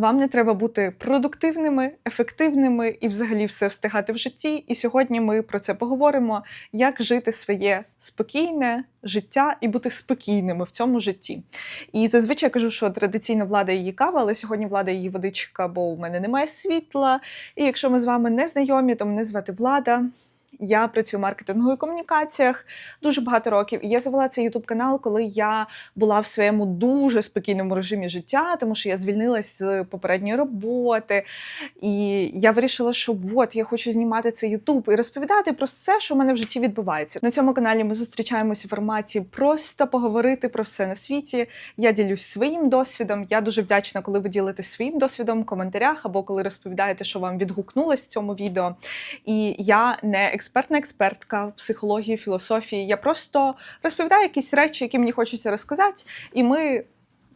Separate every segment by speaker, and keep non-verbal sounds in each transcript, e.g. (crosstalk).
Speaker 1: Вам не треба бути продуктивними, ефективними і взагалі все встигати в житті. І сьогодні ми про це поговоримо: як жити своє спокійне життя і бути спокійними в цьому житті. І зазвичай я кажу, що традиційно влада її кава, але сьогодні влада її водичка, бо у мене немає світла. І якщо ми з вами не знайомі, то мене звати Влада. Я працюю в маркетингу і комунікаціях дуже багато років. І я завела цей ютуб канал, коли я була в своєму дуже спокійному режимі життя, тому що я звільнилась з попередньої роботи. І я вирішила, що от я хочу знімати цей ютуб і розповідати про все, що в мене в житті відбувається. На цьому каналі ми зустрічаємося в форматі просто поговорити про все на світі. Я ділюсь своїм досвідом. Я дуже вдячна, коли ви ділитесь своїм досвідом в коментарях або коли розповідаєте, що вам відгукнулось в цьому відео. І я не експертна експертка в психології, філософії. Я просто розповідаю якісь речі, які мені хочеться розказати, і ми.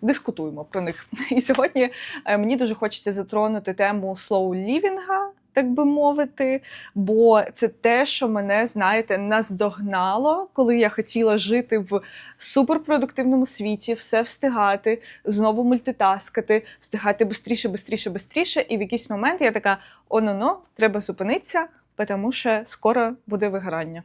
Speaker 1: Дискутуємо про них. І сьогодні е, мені дуже хочеться затронути тему слоу-лівінга, так би мовити, бо це те, що мене, знаєте, наздогнало, коли я хотіла жити в суперпродуктивному світі, все встигати, знову мультитаскати, встигати швидше, швидше, швидше. І в якийсь момент я така: оно-но, треба зупинитися, тому що скоро буде вигорання.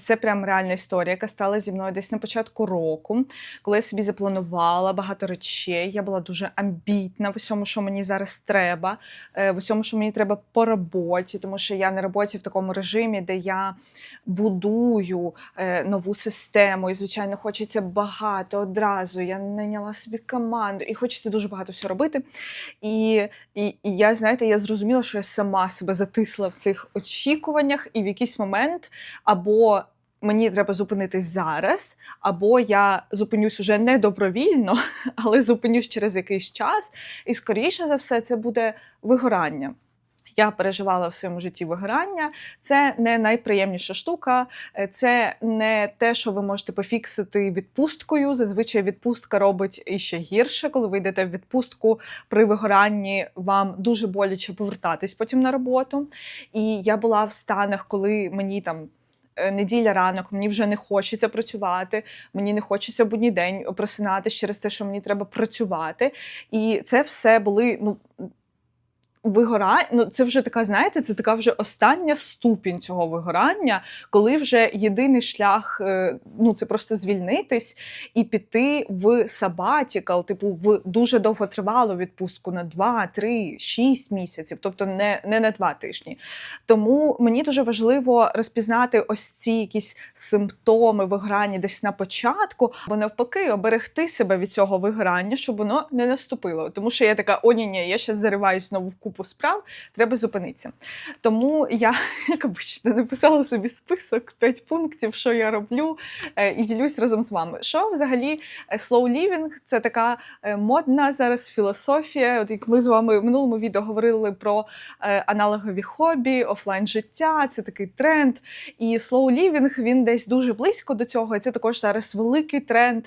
Speaker 1: Це прям реальна історія, яка стала зі мною десь на початку року, коли я собі запланувала багато речей. Я була дуже амбітна в усьому, що мені зараз треба, е, в усьому, що мені треба по роботі, тому що я на роботі в такому режимі, де я будую е, нову систему, і звичайно, хочеться багато одразу. Я найняла собі команду, і хочеться дуже багато всього робити. І, і, і я, знаєте, я зрозуміла, що я сама себе затисла в цих очікуваннях, і в якийсь момент або мені треба зупинитись зараз, або я зупинюсь уже не добровільно, (laughs) але зупинюсь через якийсь час, і скоріше за все це буде вигорання. Я переживала в своєму житті вигорання. Це не найприємніша штука, е, це не те, що ви можете пофіксити відпусткою. Зазвичай відпустка робить іще гірше, коли ви йдете в відпустку при вигоранні, вам дуже боляче повертатись потім на роботу. І я була в станах, коли мені там. Е, Неділя ранок, мені вже не хочеться працювати, мені не хочеться будній день просинатись через те, що мені треба працювати. І це все були ну, вигорання. Ну, це вже така, знаєте, це така вже остання ступінь цього вигорання, коли вже єдиний шлях е, ну, це просто звільнитись і піти в сабатікал, типу в дуже довготривалу відпустку на 2, 3, 6 місяців, тобто не, не на 2 тижні. Тому мені дуже важливо розпізнати ось ці якісь симптоми вигорання десь на початку, або навпаки, оберегти себе від цього вигорання, щоб воно не наступило. Тому що я така, о, ні, ні, я ще зариваюсь знову в купу справ, треба зупинитися. Тому я, (laughs) як обично, написала собі список 5 пунктів, що я роблю, е, і ділюсь разом з вами. Що взагалі е, slow living – це така е, модна зараз філософія. От як ми з вами в минулому відео говорили про аналогові хобі, офлайн життя, це такий тренд. І slow living, він десь дуже близько до цього. І це також зараз великий тренд.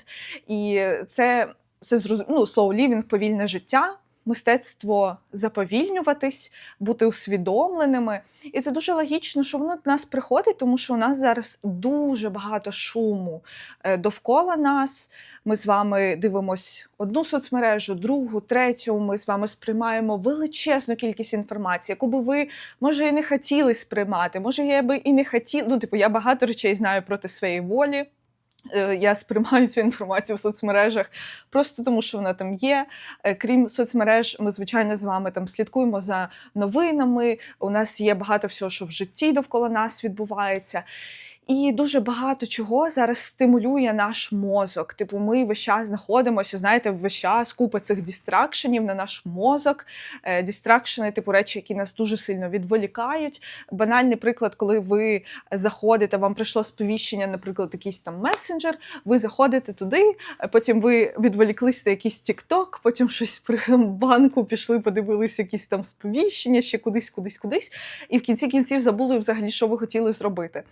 Speaker 1: І це все зрозуміло. Ну, slow living, повільне життя. Мистецтво заповільнюватись, бути усвідомленими. І це дуже логічно, що воно до нас приходить, тому що у нас зараз дуже багато шуму е, довкола нас. Ми з вами дивимось одну соцмережу, другу, третю. Ми з вами сприймаємо величезну кількість інформації, яку би ви, може, і не хотіли сприймати. Може, я би і не хотіла. Ну, типу, я багато речей знаю проти своєї волі. Е, Я сприймаю цю інформацію в соцмережах просто тому, що вона там є. Е, Крім соцмереж, ми звичайно з вами там слідкуємо за новинами. У нас є багато всього, що в житті довкола нас відбувається. І дуже багато чого зараз стимулює наш мозок. Типу, ми весь час знаходимося, знаєте, весь час купа цих дістракшенів на наш мозок. Е, Дістракшени, типу речі, які нас дуже сильно відволікають. Банальний приклад, коли ви заходите, вам прийшло сповіщення, наприклад, якийсь там месенджер, ви заходите туди, е, потім ви відволіклися якийсь TikTok, потім щось при (laughs) банку пішли, подивилися якісь там сповіщення, ще кудись, кудись, кудись, і в кінці кінців забули взагалі, що ви хотіли зробити.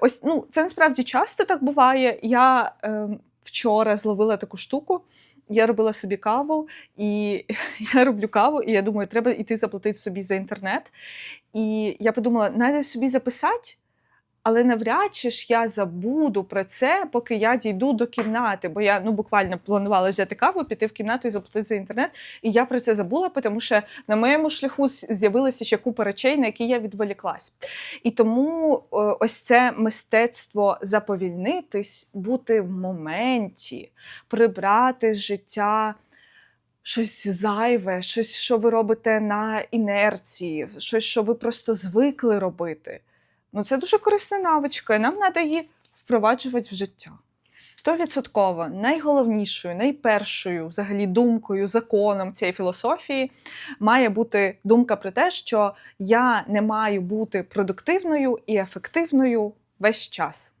Speaker 1: Ось ну це насправді часто так буває. Я е, вчора зловила таку штуку. Я робила собі каву, і (laughs) я роблю каву, і я думаю, треба йти заплатити собі за інтернет. І я подумала, треба собі записати, Але навряд чи ж я забуду про це, поки я дійду до кімнати. Бо я ну буквально планувала взяти каву, піти в кімнату і заплатити за інтернет. І я про це забула, тому що на моєму шляху з'явилася ще купа речей, на які я відволіклась. І тому ось це мистецтво заповільнитись, бути в моменті, прибрати з життя. Щось зайве, щось, що ви робите на інерції, щось, що ви просто звикли робити. Ну, це дуже корисна навичка, і нам треба її впроваджувати в життя. Стовідсотково найголовнішою, найпершою взагалі думкою, законом цієї філософії має бути думка про те, що я не маю бути продуктивною і ефективною весь час.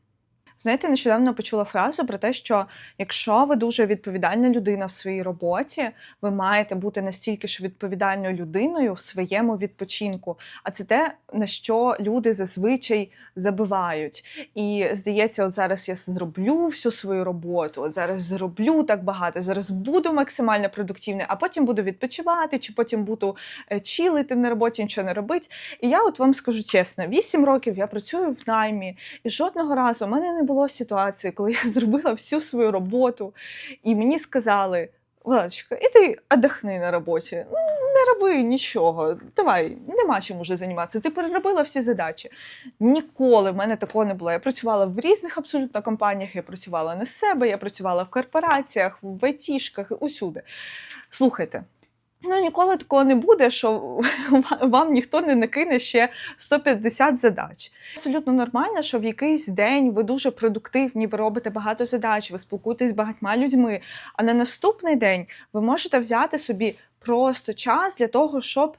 Speaker 1: Знаєте, нещодавно почула фразу про те, що якщо ви дуже відповідальна людина в своїй роботі, ви маєте бути настільки ж відповідальною людиною в своєму відпочинку. А це те, на що люди зазвичай забивають. І здається, от зараз я зроблю всю свою роботу, от зараз зроблю так багато, зараз буду максимально продуктивною, а потім буду відпочивати, чи потім буду е, чилити на роботі, нічого не робити. І я от вам скажу чесно: 8 років я працюю в наймі, і жодного разу у мене не було ситуації, коли я (laughs) зробила всю свою роботу, і мені сказали. Владочка, іди отдохни на роботі. Ну, Не роби нічого. Давай, нема чим уже займатися. Ти переробила всі задачі. Ніколи в мене такого не було. Я працювала в різних абсолютно компаніях. Я працювала на себе, я працювала в корпораціях, в айтішках, усюди. Слухайте. Ну, ніколи такого не буде, що (laughs) вам ніхто не накине ще 150 задач. Абсолютно нормально, що в якийсь день ви дуже продуктивні, ви робите багато задач, ви спілкуєтесь з багатьма людьми. А на наступний день ви можете взяти собі просто час для того, щоб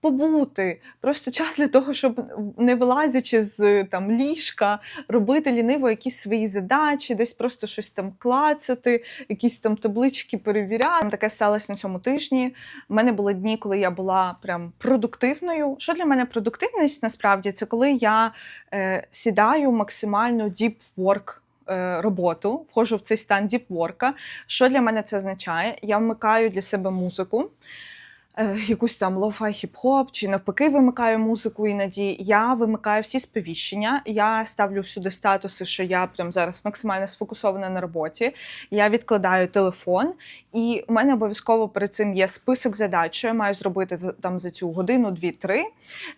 Speaker 1: побути, просто час для того, щоб не вилазячи з там ліжка, робити ліниво якісь свої задачі, десь просто щось там клацати, якісь там таблички перевіряти. Таке сталося на цьому тижні. У мене були дні, коли я була прям продуктивною. Що для мене продуктивність насправді це коли я е, сідаю максимально work е, роботу, входжу в цей стан діпворка. Що для мене це означає? Я вмикаю для себе музику. Е, Якусь там лофай хіп-хоп, чи навпаки вимикаю музику іноді. Я вимикаю всі сповіщення. Я ставлю сюди статуси, що я прям зараз максимально сфокусована на роботі. Я відкладаю телефон, і у мене обов'язково перед цим є список задач, що я маю зробити там за цю годину, дві-три.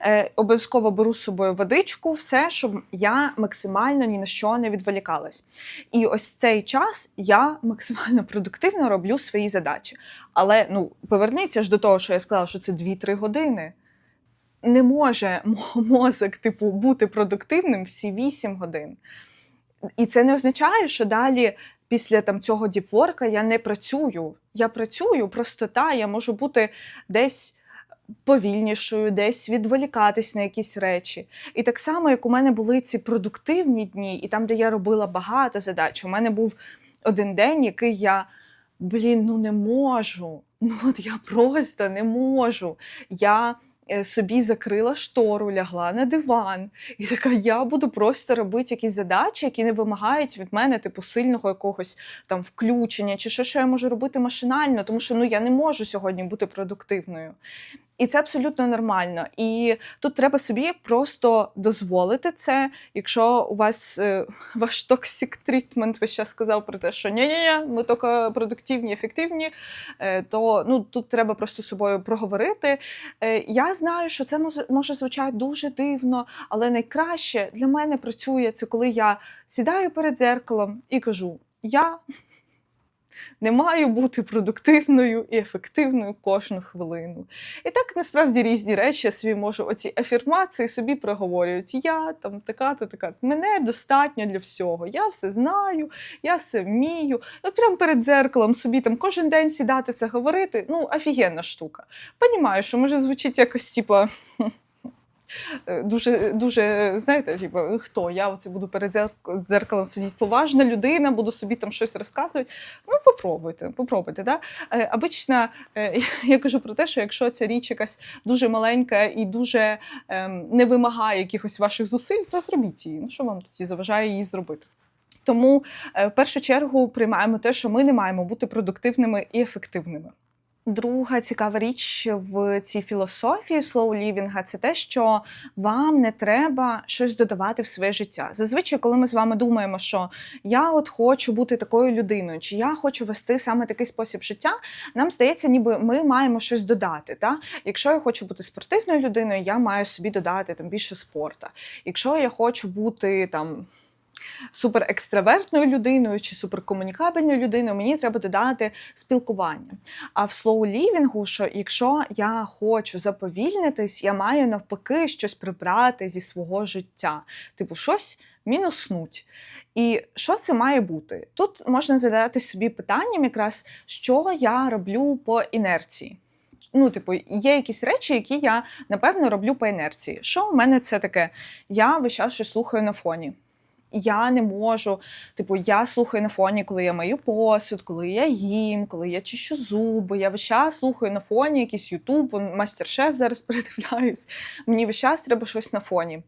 Speaker 1: Е, обов'язково беру з собою водичку, все, щоб я максимально ні на що не відволікалась. І ось цей час я максимально продуктивно роблю свої задачі. Але ну, поверніться ж до того, що я сказала, що це 2-3 години. Не може мозок, типу, бути продуктивним всі 8 годин. І це не означає, що далі після там, цього діпворка я не працюю. Я працюю просто та, я можу бути десь повільнішою, десь відволікатись на якісь речі. І так само, як у мене були ці продуктивні дні, і там, де я робила багато задач, у мене був один день, який я. Блін, ну не можу. (laughs) Ну от я просто не можу. Я е, собі закрила штору, лягла на диван, і така, я буду просто робити якісь задачі, які не вимагають від мене, типу, сильного якогось там включення, чи що, що я можу робити машинально, тому що ну я не можу сьогодні бути продуктивною. І це абсолютно нормально. І тут треба собі просто дозволити це. Якщо у вас е, (laughs) ваш токсик трітмент весь час сказав про те, що ні-ні-ні, ми тільки продуктивні, ефективні, е, то ну тут треба просто з собою проговорити. Е, Я знаю, що це може звучати дуже дивно, але найкраще для мене працює це, коли я сідаю перед дзеркалом і кажу: я не маю бути продуктивною і ефективною кожну хвилину. І так насправді різні речі я собі можу оці афірмації собі проговорюють. Я там така-то така. Мене достатньо для всього. Я все знаю, я все вмію. І прямо перед дзеркалом собі там кожен день сідати це говорити. Ну, офігенна штука. Понімаю, що може звучить якось, типа. Е, Дуже, дуже, знаєте, типу, хто я оце буду перед дзеркалом сидіти поважна людина, буду собі там щось розказувати. Ну, попробуйте, попробуйте. Да? Е, обично е, (laughs) я кажу про те, що якщо ця річ якась дуже маленька і дуже ем, не вимагає якихось ваших зусиль, то зробіть її. Ну, що вам тоді заважає її зробити? Тому е, в першу чергу приймаємо те, що ми не маємо бути продуктивними і ефективними. Друга цікава річ в цій філософії living – це те, що вам не треба щось додавати в своє життя. Зазвичай, коли ми з вами думаємо, що я от хочу бути такою людиною, чи я хочу вести саме такий спосіб життя, нам здається, ніби ми маємо щось додати. Та? Якщо я хочу бути спортивною людиною, я маю собі додати там більше спорту. Якщо я хочу бути там суперекстравертною людиною чи суперкомунікабельною людиною, мені треба додати спілкування. А в слоу-лівінгу, що якщо я хочу заповільнитись, я маю навпаки щось прибрати зі свого життя, типу щось мінуснуть. І що це має бути? Тут можна задати собі питанням, якраз що я роблю по інерції. Ну, типу, є якісь речі, які я напевно роблю по інерції. Що у мене це таке? Я весь час щось слухаю на фоні я не можу. Типу, я слухаю на фоні, коли я мию посуд, коли я їм, коли я чищу зуби. Я весь час слухаю на фоні якийсь Ютуб, мастер-шеф зараз (laughs) передивляюсь. Мені весь час треба щось на фоні.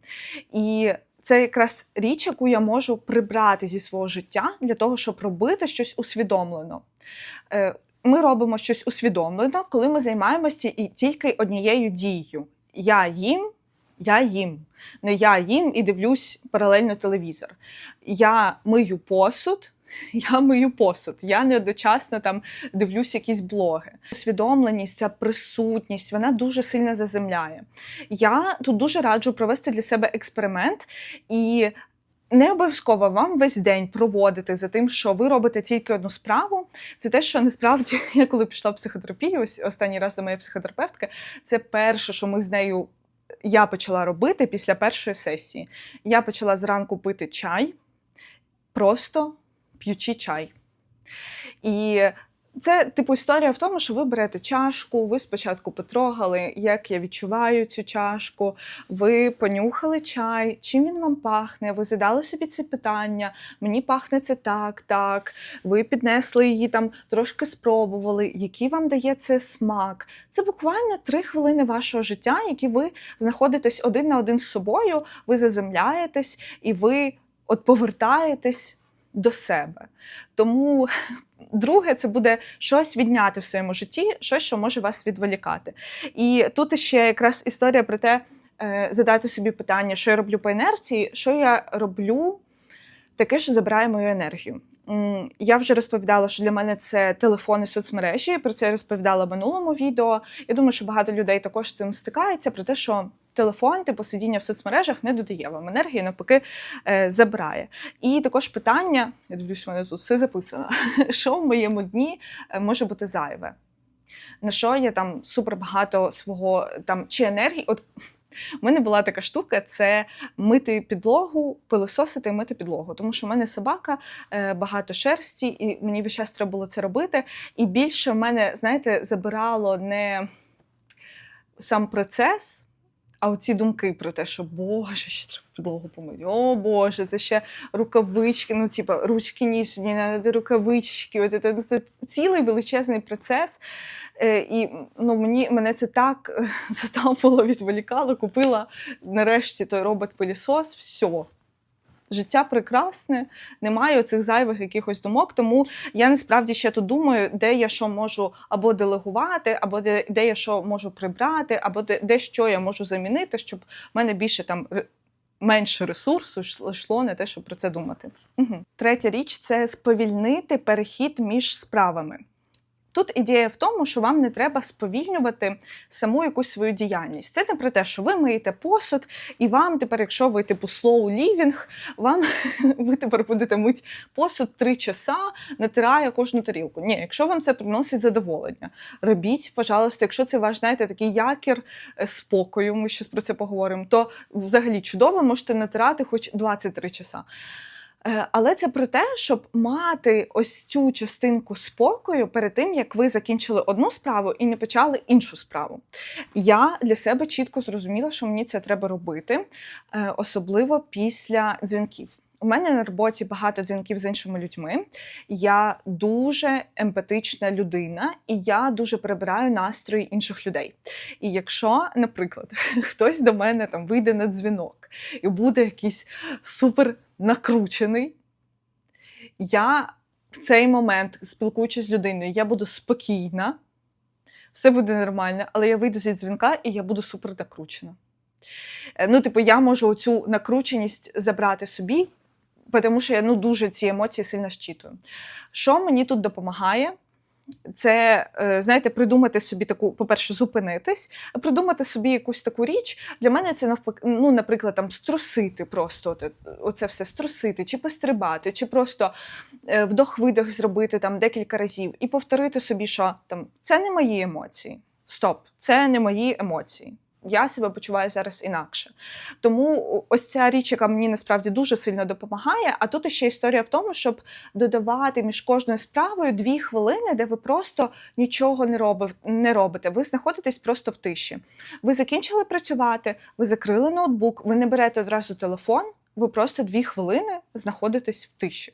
Speaker 1: І це якраз річ, яку я можу прибрати зі свого життя для того, щоб робити щось усвідомлено. Е, ми робимо щось усвідомлено, коли ми займаємося тільки однією дією. Я їм, я їм. Не я їм і дивлюсь паралельно телевізор. Я мию посуд. (laughs) Я мию посуд, я не одночасно там дивлюсь якісь блоги. Усвідомленість, ця присутність, вона дуже сильно заземляє. Я тут дуже раджу провести для себе експеримент і. Не обов'язково вам весь день проводити за тим, що ви робите тільки одну справу. Це те, що насправді (laughs) я коли пішла в психотерапію, ось останній раз до моєї психотерапевтки, це перше, що ми з нею я почала робити після першої сесії. Я почала зранку пити чай, просто п'ючи чай. І це типу історія в тому, що ви берете чашку, ви спочатку потрогали, як я відчуваю цю чашку, ви понюхали чай, чим він вам пахне, ви задали собі це питання, мені пахне це так, так. Ви піднесли її там, трошки спробували, який вам дає це смак. Це буквально три хвилини вашого життя, які ви знаходитесь один на один з собою, ви заземляєтесь і ви от повертаєтесь до себе. Тому друге, це буде щось відняти в своєму житті, щось, що може вас відволікати. І тут ще якраз історія про те, е, задати собі питання, що я роблю по інерції, що я роблю таке, що забирає мою енергію. Я вже розповідала, що для мене це телефони соцмережі. Про це я розповідала в минулому відео. Я думаю, що багато людей також з цим стикається про те, що телефон, типу сидіння в соцмережах не додає вам енергії, навпаки, е, забирає. І також питання: я дивлюсь, в мене тут все записано. (laughs) Що в моєму дні е, може бути зайве? На що я там супер багато свого там чи енергії? От у мене була така штука: це мити підлогу, пилососити мити підлогу. Тому що в мене собака, е, багато шерсті, і мені весь час треба було це робити. І більше в мене, знаєте, забирало не сам процес. А оці думки про те, що Боже, ще треба підлогу помити, о Боже, це ще рукавички, ну, типа ручки ніжні, рукавички. От це, це цілий величезний процес. Е, І ну, мені мене це так (laughs) затапило, відволікало, купила нарешті той робот-пилісос, все життя прекрасне, немає цих зайвих якихось думок. Тому я насправді ще тут думаю, де я що можу або делегувати, або де, де я що можу прибрати, або де, де що я можу замінити, щоб в мене більше там. Менше ресурсу йшло на те, щоб про це думати. Угу. Третя річ це сповільнити перехід між справами. Тут ідея в тому, що вам не треба сповільнювати саму якусь свою діяльність. Це не про те, що ви миєте посуд, і вам тепер, якщо ви типу slow living, вам (laughs) ви тепер будете мити посуд три часа, натирає кожну тарілку. Ні, якщо вам це приносить задоволення, робіть, пожалуйста, якщо це ваш, знаєте, такий якір е, спокою, ми щось про це поговоримо, то взагалі чудово можете натирати хоч 23 часа. Е, але це про те, щоб мати ось цю частинку спокою перед тим, як ви закінчили одну справу і не почали іншу справу. Я для себе чітко зрозуміла, що мені це треба робити, е, особливо після дзвінків. У мене на роботі багато дзвінків з іншими людьми. Я дуже емпатична людина, і я дуже прибираю настрої інших людей. І якщо, наприклад, (laughs) хтось до мене там вийде на дзвінок і буде якийсь супер накручений, я в цей момент, спілкуючись з людиною, я буду спокійна. все буде нормально, але я вийду зі дзвінка і я буду супер накручена. Е, Ну, типу, я можу цю накрученість забрати собі, тому що я ну, дуже ці емоції сильно щитую. Що мені тут допомагає? Це, е, знаєте, придумати собі таку, по-перше, зупинитись, а придумати собі якусь таку річ. Для мене це навпаки, ну, наприклад, там струсити просто от, оце все струсити, чи пострибати, чи просто е, вдох-видох зробити там декілька разів і повторити собі, що там це не мої емоції. Стоп, це не мої емоції. Я себе почуваю зараз інакше. Тому ось ця річ, яка мені насправді дуже сильно допомагає. А тут ще історія в тому, щоб додавати між кожною справою дві хвилини, де ви просто нічого не робите. Не робите. Ви знаходитесь просто в тиші. Ви закінчили працювати, ви закрили ноутбук, ви не берете одразу телефон, ви просто дві хвилини знаходитесь в тиші.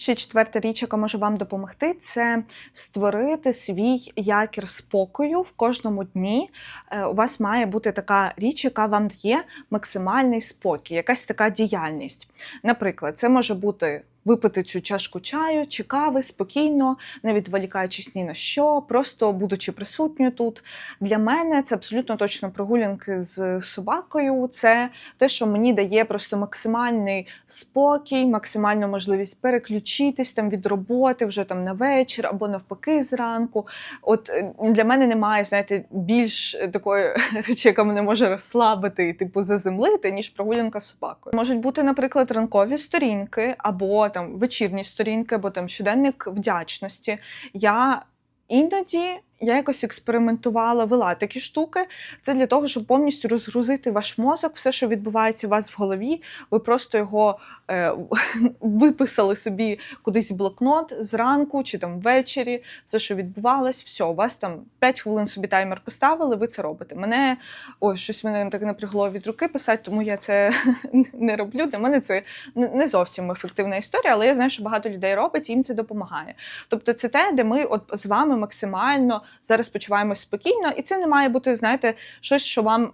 Speaker 1: Ще четверта річ, яка може вам допомогти, це створити свій якір спокою в кожному дні. Е, У вас має бути така річ, яка вам дає максимальний спокій, якась така діяльність. Наприклад, це може бути випити цю чашку чаю чи кави спокійно, не відволікаючись ні на що, просто будучи присутньою тут. Для мене це абсолютно точно прогулянки з собакою. Це те, що мені дає просто максимальний спокій, максимальну можливість переключитись там від роботи вже там на вечір або навпаки зранку. От е, для мене немає, знаєте, більш такої (laughs) речі, яка мене може розслабити і типу заземлити, ніж прогулянка з собакою. Можуть бути, наприклад, ранкові сторінки або там вечірні сторінки, або там щоденник вдячності. Я іноді я якось експериментувала, вела такі штуки. Це для того, щоб повністю розгрузити ваш мозок, все, що відбувається у вас в голові. Ви просто його е, (laughs) виписали собі кудись в блокнот зранку чи там ввечері. Все, що відбувалось, все, у вас там 5 хвилин собі таймер поставили, ви це робите. Мене ой, щось мене так напрягло від руки писати, тому я це (laughs) не роблю. Для мене це не зовсім ефективна історія, але я знаю, що багато людей робить, і їм це допомагає. Тобто, це те, де ми от з вами максимально зараз почуваємось спокійно, і це не має бути, знаєте, щось, що вам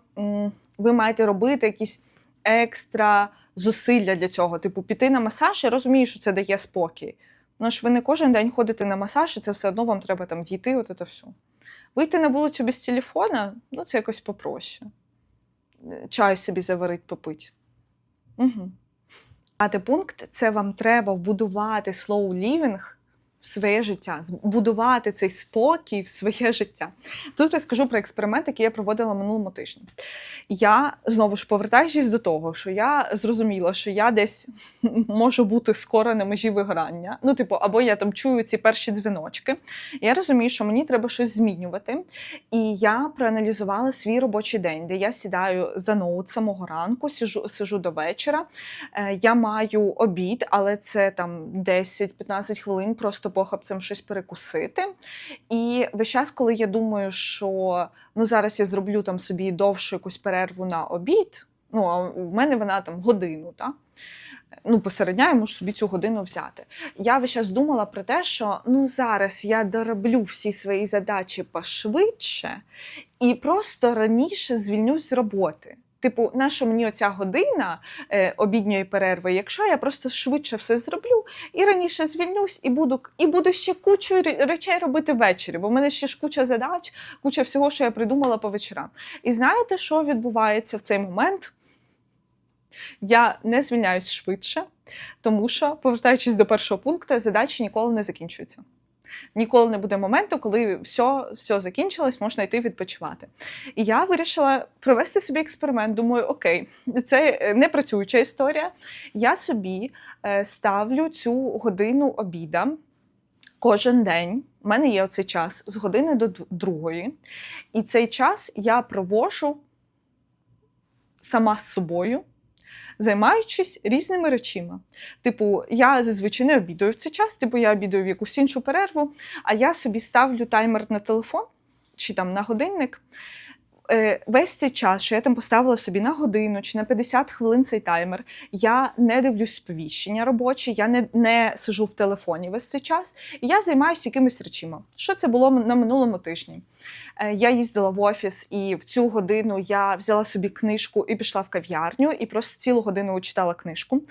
Speaker 1: ви маєте робити, якісь екстра зусилля для цього. Типу, піти на масаж, я розумію, що це дає спокій. Ну ж ви не кожен день ходите на масаж, і це все одно вам треба там дійти, от це все. Вийти на вулицю без телефона, ну це якось попроще. Чай собі заварить, попить. Угу. П'ятий пункт це вам треба вбудувати slow living своє життя, збудувати цей спокій в своє життя. Тут розкажу про експеримент, який я проводила минулому тижні. Я знову ж повертаючись до того, що я зрозуміла, що я десь (laughs) можу бути скоро на межі вигорання. Ну, типу, або я там чую ці перші дзвіночки. Я розумію, що мені треба щось змінювати. І я проаналізувала свій робочий день, де я сідаю за ноут самого ранку, сижу, сижу до вечора. Е, Я маю обід, але це там 10-15 хвилин просто похапцем щось перекусити. І весь час, коли я думаю, що ну зараз я зроблю там собі довшу якусь перерву на обід, ну а в мене вона там годину, так? Ну, посередня я можу собі цю годину взяти. Я весь час думала про те, що ну зараз я дороблю всі свої задачі пошвидше і просто раніше звільнюсь з роботи. Типу, наша мені оця година е, обідньої перерви, якщо я просто швидше все зроблю і раніше звільнюсь, і буду і буду ще кучу речей робити ввечері, бо в мене ще ж куча задач, куча всього, що я придумала по вечорам. І знаєте, що відбувається в цей момент? Я не звільняюсь швидше, тому що, повертаючись до першого пункту, задачі ніколи не закінчуються. Ніколи не буде моменту, коли все, все закінчилось, можна йти відпочивати. І я вирішила провести собі експеримент. Думаю, окей, це е, не працююча історія. Я собі е, ставлю цю годину обіда кожен день. У мене є оцей час з години до другої. І цей час я провожу сама з собою, займаючись різними речима. Типу, я зазвичай не обідаю в цей час, типу, я обідаю в якусь іншу перерву, а я собі ставлю таймер на телефон чи там на годинник. Е, Весь цей час, що я там поставила собі на годину чи на 50 хвилин цей таймер, я не дивлюсь сповіщення робочі, я не, не сижу в телефоні весь цей час, і я займаюся якимись речима. Що це було на минулому тижні? Е, Я їздила в офіс, і в цю годину я взяла собі книжку і пішла в кав'ярню, і просто цілу годину читала книжку.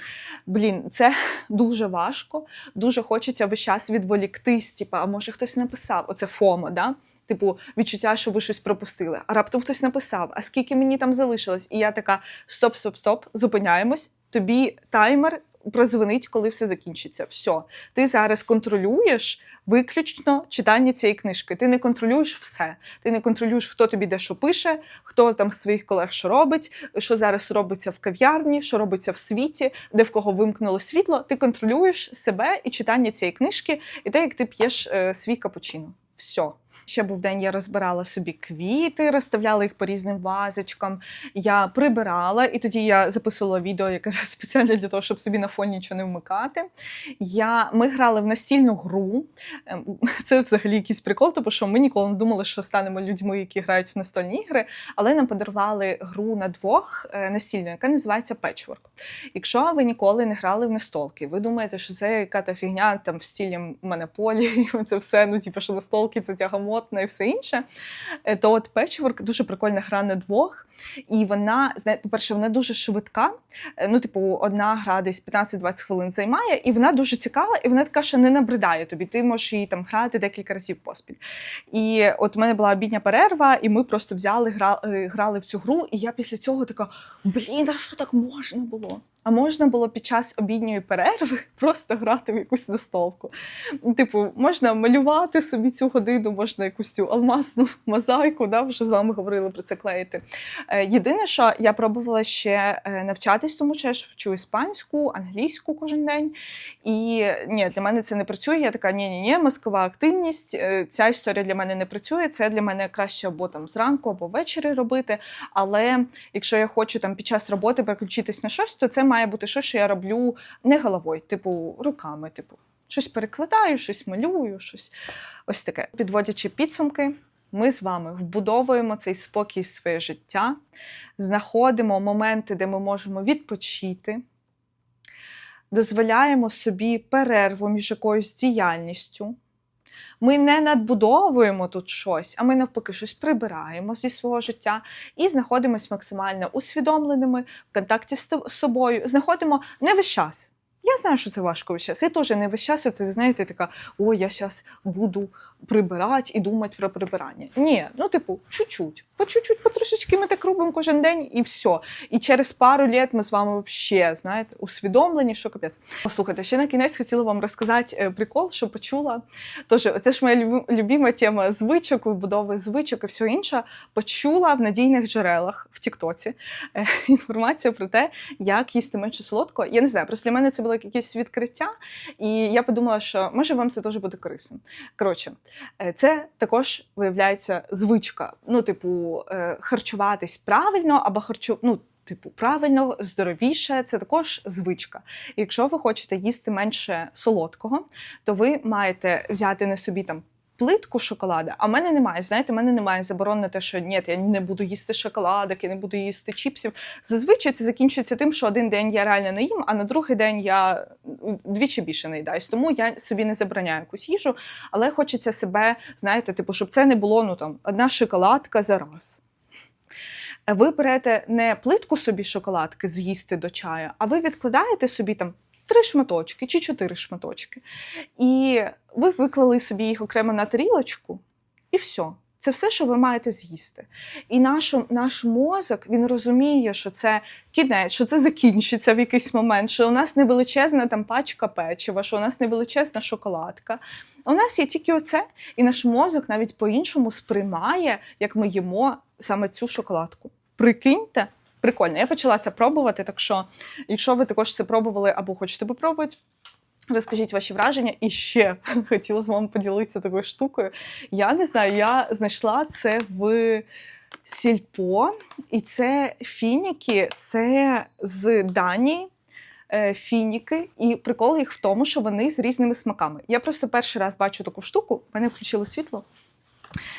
Speaker 1: Блін, це (laughs) дуже важко, дуже хочеться весь час відволіктись. Типа, а може хтось написав оце ФОМО, да? Типу, відчуття, що ви щось пропустили. А раптом хтось написав, а скільки мені там залишилось? І я така: стоп, стоп, стоп, зупиняємось. Тобі таймер прозвонить, коли все закінчиться. Все, ти зараз контролюєш виключно читання цієї книжки. Ти не контролюєш все. Ти не контролюєш, хто тобі де що пише, хто там з своїх колег що робить, що зараз робиться в кав'ярні, що робиться в світі, де в кого вимкнуло світло. Ти контролюєш себе і читання цієї книжки, і те, як ти п'єш е, свій капучино. Все. Ще був день, я розбирала собі квіти, розставляла їх по різним вазочкам. Я прибирала, і тоді я записувала відео, яке (laughs) спеціально для того, щоб собі на фоні нічого не вмикати. Я, Ми грали в настільну гру. Ем, (laughs) Це взагалі якийсь прикол, тому що ми ніколи не думали, що станемо людьми, які грають в настольні ігри, але нам подарували гру на двох е, настільну, яка називається Patchwork. Якщо ви ніколи не грали в настолки, ви думаєте, що це яка та фігня там в стілі монополії, (laughs) це все, ну типу, що настолки це тягамотна і все інше. Е, То от Patchwork дуже прикольна гра на двох, і вона, знаєте, по-перше, вона дуже швидка. Е, Ну, типу, одна гра десь 15-20 хвилин займає, і вона дуже цікава, і вона така, що не набридає тобі. Ти можеш її там грати декілька разів поспіль. І от у мене була обідня перерва, і ми просто взяли, гра, е, грали в цю гру, і я після цього така: блін, а що так можна було? А можна було під час обідньої перерви (laughs) просто грати в якусь настолку. Типу, можна малювати собі цю годину, можна якусь цю алмазну (laughs) мозаїку, да, вже з вами говорили про це клеїти. Е, Єдине, що я пробувала ще е, навчатись, тому що я ж вчу іспанську, англійську кожен день. І ні, для мене це не працює. Я така, ні, ні, ні, мозкова активність. е, Ця історія для мене не працює. Це для мене краще або там зранку, або ввечері робити. Але якщо я хочу там під час роботи переключитись на щось, то це має бути щось, що я роблю не головою, типу руками, типу. Щось перекладаю, щось малюю, щось ось таке. Підводячи підсумки, ми з вами вбудовуємо цей спокій в своє життя, знаходимо моменти, де ми можемо відпочити, дозволяємо собі перерву між якоюсь діяльністю. Ми не надбудовуємо тут щось, а ми навпаки щось прибираємо зі свого життя і знаходимося максимально усвідомленими в контакті з собою. Знаходимо не весь час. Я знаю, що це важко весь час. Я теж не весь час, це знаєте, така: о, я зараз буду прибирати і думати про прибирання. Ні, ну типу, чуть-чуть, по чуть-чуть, по трошечки ми так робимо кожен день, і все. І через пару літ ми з вами взагалі, знаєте, усвідомлені, що капець. Послухайте, ще на кінець хотіла вам розказати е, прикол, що почула. Тож, це ж моя любима тема звичок, вибудови звичок і все інше. Почула в надійних джерелах в Тіктоці е, (laughs) інформацію про те, як їсти менше солодко. Я не знаю, просто для мене це було якесь відкриття, і я подумала, що може вам це теж буде корисним. Коротше, е, це також виявляється звичка. Ну, типу, е, харчуватись правильно або харчу, ну. Типу, правильно, здоровіше, це також звичка. Якщо ви хочете їсти менше солодкого, то ви маєте взяти на собі там плитку шоколада. А в мене немає. Знаєте, в мене немає заборон на те, що ні, я не буду їсти шоколадок, я не буду їсти чіпсів. Зазвичай це закінчується тим, що один день я реально не їм, а на другий день я двічі більше не їдаюсь. Тому я собі не забороняю якусь їжу, але хочеться себе, знаєте, типу, щоб це не було ну там одна шоколадка за раз. Ви берете не плитку собі шоколадки з'їсти до чаю, а ви відкладаєте собі там три шматочки чи чотири шматочки. І ви виклали собі їх окремо на тарілочку, і все. Це все, що ви маєте з'їсти. І наш, наш мозок він розуміє, що це кінець, що це закінчиться в якийсь момент, що у нас не величезна там пачка печива, що у нас не величезна шоколадка. У нас є тільки оце, і наш мозок навіть по-іншому сприймає, як ми їмо саме цю шоколадку. Прикиньте, прикольно. Я почала це пробувати. Так що, якщо ви також це пробували або хочете попробувати, розкажіть ваші враження. І ще (laughs) хотіла з вами поділитися такою штукою. Я не знаю, я знайшла це в сільпо, і це фініки, це з Данії. е, Фініки, і прикол їх в тому, що вони з різними смаками. Я просто перший раз бачу таку штуку, в мене включило світло.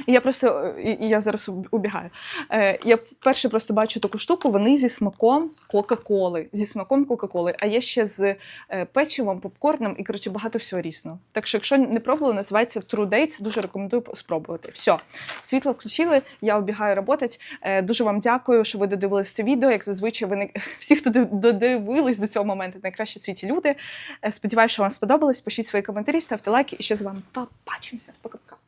Speaker 1: І я просто і, і я зараз уб- убігаю. Е, я вперше просто бачу таку штуку. Вони зі смаком Кока-Коли. Зі смаком Кока-Коли. А є ще з е, печивом, попкорном і коротше багато всього різного. Так що, якщо не пробували, називається True Dates, дуже рекомендую спробувати. Все, світло включили, я обігаю працювати. Е, дуже вам дякую, що ви додивились це відео. Як зазвичай, ви (laughs) всі, хто додивились до цього моменту, найкращі в світі люди. Е, сподіваюся, що вам сподобалось. Пишіть свої коментарі, ставте лайки і ще з вами побачимося. Пока-пока.